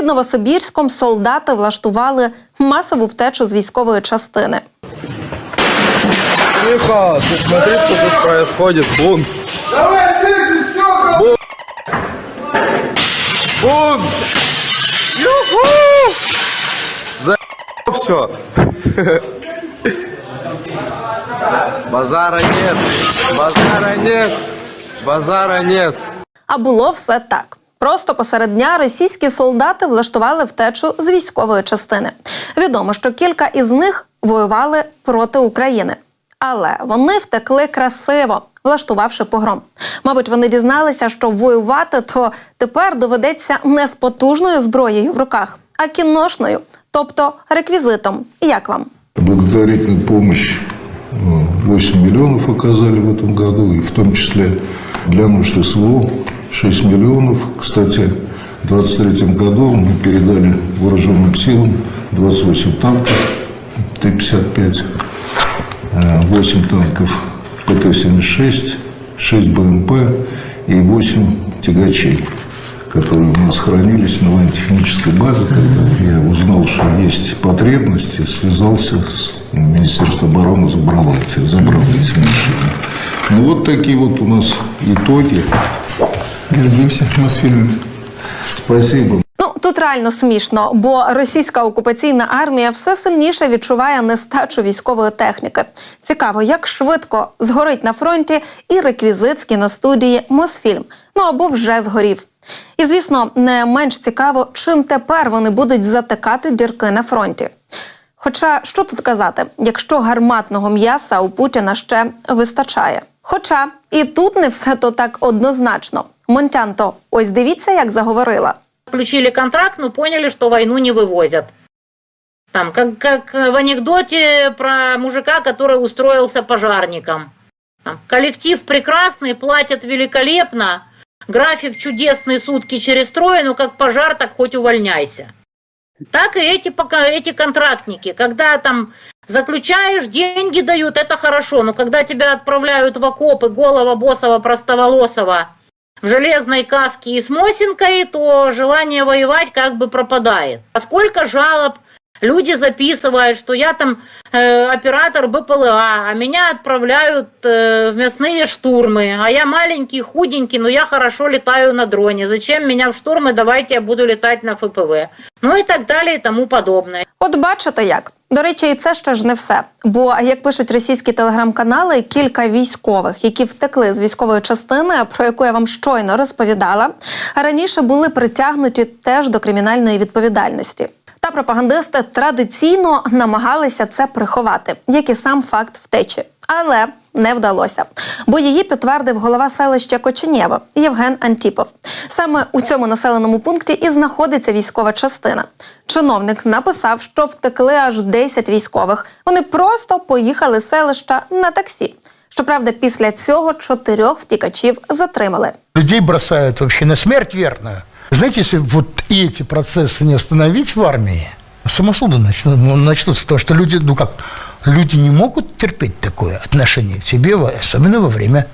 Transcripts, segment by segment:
Під Новосибірськом солдати влаштували масову втечу з військової частини. Тихо, ты смотри, что тут происходит. Бунт. Бунт. Бунт. Юху! За все. Базара нет. Базара нет. Базара нет. А було все так. Просто посеред дня російські солдати влаштували втечу з військової частини. Відомо, що кілька із них воювали проти України. Але вони втекли красиво, влаштувавши погром. Мабуть, вони дізналися, що воювати то тепер доведеться не з потужною зброєю в руках, а кіношною, тобто реквізитом. Як вам? Благотворительную помощь э, 8 миллионов оказали в этом году, и в том числе для нужд СВО 6 миллионов. Кстати, в 2023 году мы передали вооруженным силам 28 танков Т-55, э, 8 танков ПТ-76, 6 БМП и 8 тягачей которые у нас хранились на военно-технической базе. Когда я узнал, что есть потребности, связался с Министерством обороны, забрал эти, забрал эти машины. Ну вот такие вот у нас итоги. Гордимся Мосфильмом. Спасибо. Ну тут реально смішно, бо російська окупаційна армія все сильніше відчуває нестачу військової техніки. Цікаво, як швидко згорить на фронті і реквізит з кіностудії Мосфільм. Ну або вже згорів. І звісно, не менш цікаво, чим тепер вони будуть затикати дірки на фронті. Хоча що тут казати, якщо гарматного м'яса у Путіна ще вистачає. Хоча і тут не все то так однозначно. Монтянто, ось дивіться, як заговорила. Заключили контракт, но поняли, что войну не вывозят. Там, как, как в анекдоте про мужика, который устроился пожарником. Там, коллектив прекрасный, платят великолепно, график чудесный, сутки через трое, но как пожар, так хоть увольняйся. Так и эти, пока, эти контрактники, когда там заключаешь, деньги дают, это хорошо, но когда тебя отправляют в окопы голого, босого, простоволосого, в железной каске и с Мосинкой, то желание воевать как бы пропадает. А сколько жалоб люди записывают, что я там э, оператор БПЛА, а меня отправляют э, в мясные штурмы, а я маленький, худенький, но я хорошо летаю на дроне. Зачем меня в штурмы, давайте я буду летать на ФПВ. Ну и так далее и тому подобное. От бачите як. До речі, і це ще ж не все. Бо, як пишуть російські телеграм-канали, кілька військових, які втекли з військової частини, про яку я вам щойно розповідала, раніше були притягнуті теж до кримінальної відповідальності. Та пропагандисти традиційно намагалися це приховати, як і сам факт втечі. Але не вдалося, бо її підтвердив голова селища Коченєва Євген Антіпов. Саме у цьому населеному пункті і знаходиться військова частина. Чиновник написав, що втекли аж 10 військових. Вони просто поїхали з селища на таксі. Щоправда, після цього чотирьох втікачів затримали. Людей бросают вообще на смерть верную. Знаете, если вот эти процессы не остановить в армии, самосуды начнут, ну, начнутся, потому что люди, ну как, люди не могут терпеть такое отношение к себе, во- особенно во время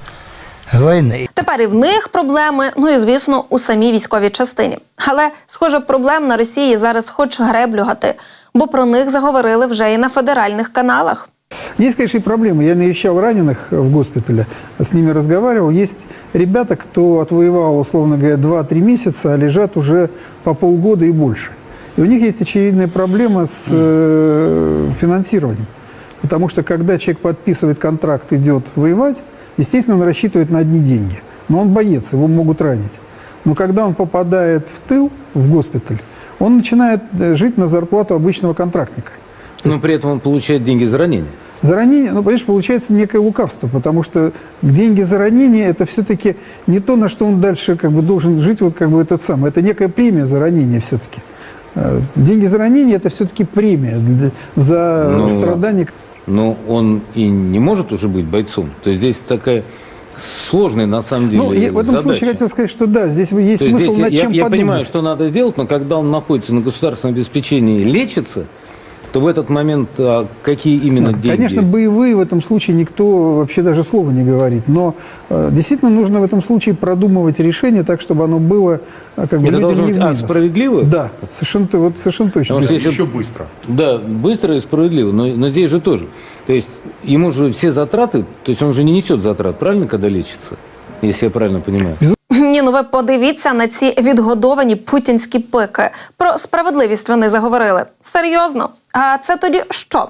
войны. Тепер і в них проблеми, ну і звісно, у самій військовій частині. Але, схоже, проблем на Росії зараз хоч греблю гати, бо про них заговорили вже і на федеральних каналах. Есть, конечно, и проблемы. Я навещал раненых в госпитале, с ними разговаривал. Есть ребята, кто отвоевал, условно говоря, 2-3 месяца, а лежат уже по полгода и больше. И у них есть очевидная проблема с э, финансированием. Потому что когда человек подписывает контракт, идет воевать, естественно, он рассчитывает на одни деньги. Но он боец, его могут ранить. Но когда он попадает в тыл, в госпиталь, он начинает э, жить на зарплату обычного контрактника. Но при этом он получает деньги за ранение. За ранение, ну, понимаешь, получается некое лукавство, потому что деньги за ранение – это все-таки не то, на что он дальше как бы должен жить, вот как бы этот самый. Это некая премия за ранение все-таки. Э, Деньги за ранение – это все-таки премия за Ну, страдания. Но он и не может уже быть бойцом. То есть здесь такая сложная на самом деле Ну, я в этом задача. случае хотел сказать, что да, здесь есть То смысл здесь над я, чем я подумать. понимаю, что надо сделать, но когда он находится на государственном обеспечении и лечится, то в этот момент а, какие именно Да, деньги? Конечно, боевые в этом случае никто вообще даже слова не говорит. Но э, действительно нужно в этом случае продумывать решение так, чтобы оно было э, как бы Это должно быть, а, справедливо? Да, совершенно, вот совершенно точно. Потому что если- быстро. Да, быстро и справедливо, но, но здесь же тоже. То есть ему же все затраты, то есть он же не несет затрат, правильно, когда лечится? Если я правильно понимаю. Ні, ну ви подивіться на ці відгодовані путінські пики. Про справедливість вони заговорили. Серйозно. А це тоді що?